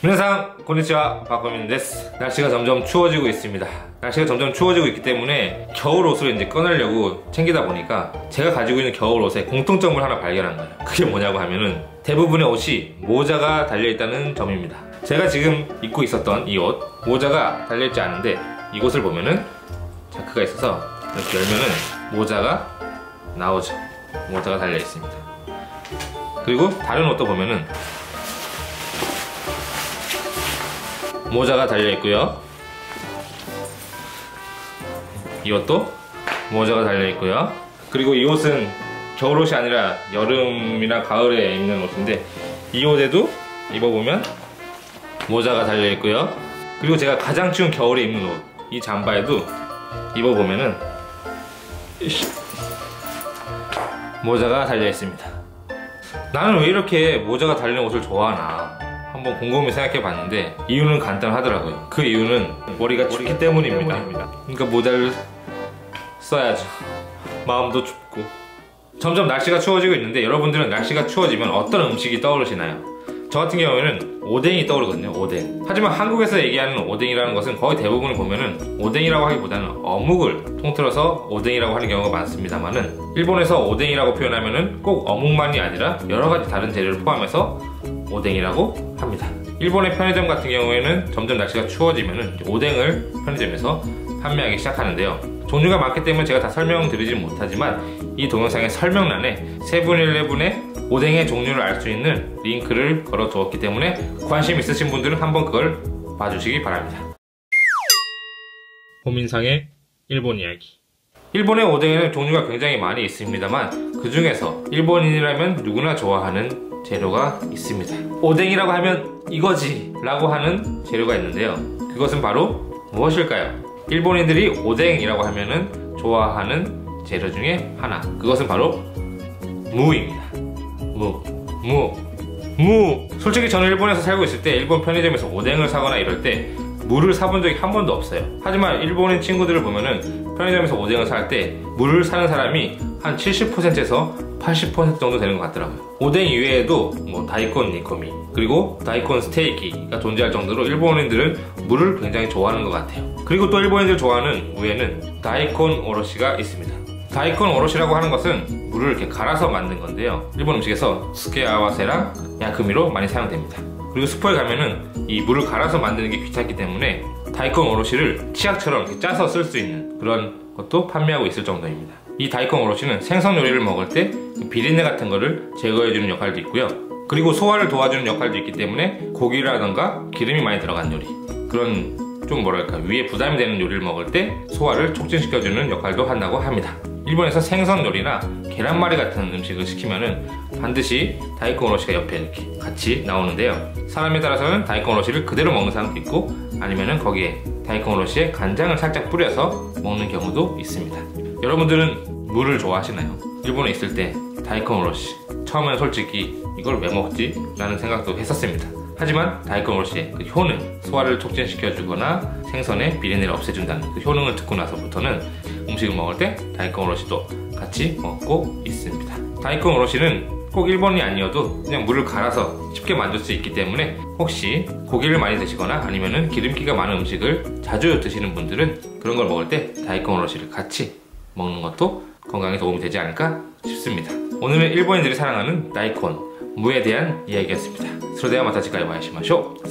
皆さん konnichiwa 박범인 데스 날씨가 점점 추워지고 있습니다 날씨가 점점 추워지고 있기 때문에 겨울 옷을 이제 꺼내려고 챙기다 보니까 제가 가지고 있는 겨울 옷에 공통점을 하나 발견한 거예요 그게 뭐냐고 하면은 대부분의 옷이 모자가 달려있다는 점입니다 제가 지금 입고 있었던 이 옷 모자가 달려있지 않은데 이곳을 보면은 자크가 있어서 이렇게 열면은 모자가 나오죠 모자가 달려있습니다 그리고 다른 옷도 보면은 모자가 달려있고요. 이것도 모자가 달려있고요. 그리고 이 옷은 겨울옷이 아니라 여름이나 가을에 입는 옷인데 이 옷에도 입어보면 모자가 달려있고요. 그리고 제가 가장 추운 겨울에 입는 옷 이 잠바에도 입어보면은 모자가 달려있습니다. 나는 왜 이렇게 모자가 달린 옷을 좋아하나 한번 곰곰이 생각해 봤는데 이유는 간단하더라고요. 그 이유는 머리가 춥기 때문입니다. 그러니까 모자를 써야죠. 마음도 춥고. 점점 날씨가 추워지고 있는데 여러분들은 날씨가 추워지면 어떤 음식이 떠오르시나요? 저 같은 경우에는 오뎅이 떠오르거든요 오뎅. 하지만 한국에서 얘기하는 오뎅이라는 것은 거의 대부분을 보면은 오뎅이라고 하기보다는 어묵을 통틀어서 오뎅이라고 하는 경우가 많습니다만은 일본에서 오뎅이라고 표현하면은 꼭 어묵만이 아니라 여러 가지 다른 재료를 포함해서 오뎅이라고 합니다. 일본의 편의점 같은 경우에는 점점 날씨가 추워지면은 오뎅을 편의점에서 판매하기 시작하는데요. 종류가 많기 때문에 제가 다 설명드리지 못하지만 이 동영상의 설명란에 세븐일레븐의 오뎅의 종류를 알 수 있는 링크를 걸어 두었기 때문에 관심 있으신 분들은 한번 그걸 봐주시기 바랍니다. 호민상의 일본 이야기 일본의 오뎅에는 종류가 굉장히 많이 있습니다만 그 중에서 일본인이라면 누구나 좋아하는 재료가 있습니다. 오뎅이라고 하면 이거지 라고 하는 재료가 있는데요. 그것은 바로 무엇일까요? 일본인들이 오뎅이라고 하면은 좋아하는 재료 중에 하나 그것은 바로 무입니다. 무, 무, 무. 솔직히 저는 일본에서 살고 있을 때 일본 편의점에서 오뎅을 사거나 이럴 때 물을 사본 적이 한 번도 없어요. 하지만 일본인 친구들을 보면은 편의점에서 오뎅을 살 때 물을 사는 사람이 한 70%에서 80% 정도 되는 것 같더라고요. 오뎅 이외에도 뭐 다이콘 니코미 그리고 다이콘 스테이키가 존재할 정도로 일본인들은 물을 굉장히 좋아하는 것 같아요. 그리고 또 일본인들 좋아하는 우에는 다이콘 오로시가 있습니다. 다이콘 오롯이라고 하는 것은 물을 이렇게 갈아서 만든 건데요 일본 음식에서 스케아와세랑 야크미로 많이 사용됩니다 그리고 슈퍼에 가면은 이 물을 갈아서 만드는 게 귀찮기 때문에 다이콘 오롯이를 치약처럼 짜서 쓸 수 있는 그런 것도 판매하고 있을 정도입니다. 이 다이콘 오롯이는 생선 요리를 먹을 때 비린내 같은 거를 제거해주는 역할도 있고요. 그리고 소화를 도와주는 역할도 있기 때문에 고기라던가 기름이 많이 들어간 요리 그런 좀 뭐랄까 위에 부담이 되는 요리를 먹을 때 소화를 촉진시켜주는 역할도 한다고 합니다 일본에서 생선 요리나 계란말이 같은 음식을 시키면은 반드시 다이콘 오로시가 옆에 이렇게 같이 나오는데요 사람에 따라서는 다이콘 오로시를 그대로 먹는 사람도 있고 아니면은 거기에 다이콘 오로시에 간장을 살짝 뿌려서 먹는 경우도 있습니다 여러분들은 물을 좋아하시나요? 일본에 있을 때 다이콘 오로시 처음에는 솔직히 이걸 왜 먹지? 라는 생각도 했었습니다 하지만 다이콘 오롯시의 그 효능, 소화를 촉진시켜주거나 생선의 비린내를 없애준다는 그 효능을 듣고 나서부터는 음식을 먹을 때 다이콘 오롯시도 같이 먹고 있습니다. 다이콘 오롯시는 꼭 일본이 아니어도 그냥 물을 갈아서 쉽게 만들 수 있기 때문에 혹시 고기를 많이 드시거나 아니면 기름기가 많은 음식을 자주 드시는 분들은 그런 걸 먹을 때 다이콘 오롯시를 같이 먹는 것도 건강에 도움이 되지 않을까 싶습니다. 오늘은 일본인들이 사랑하는 다이콘 무에 대한 이야기였습니다. それではまた次回お会いしましょう。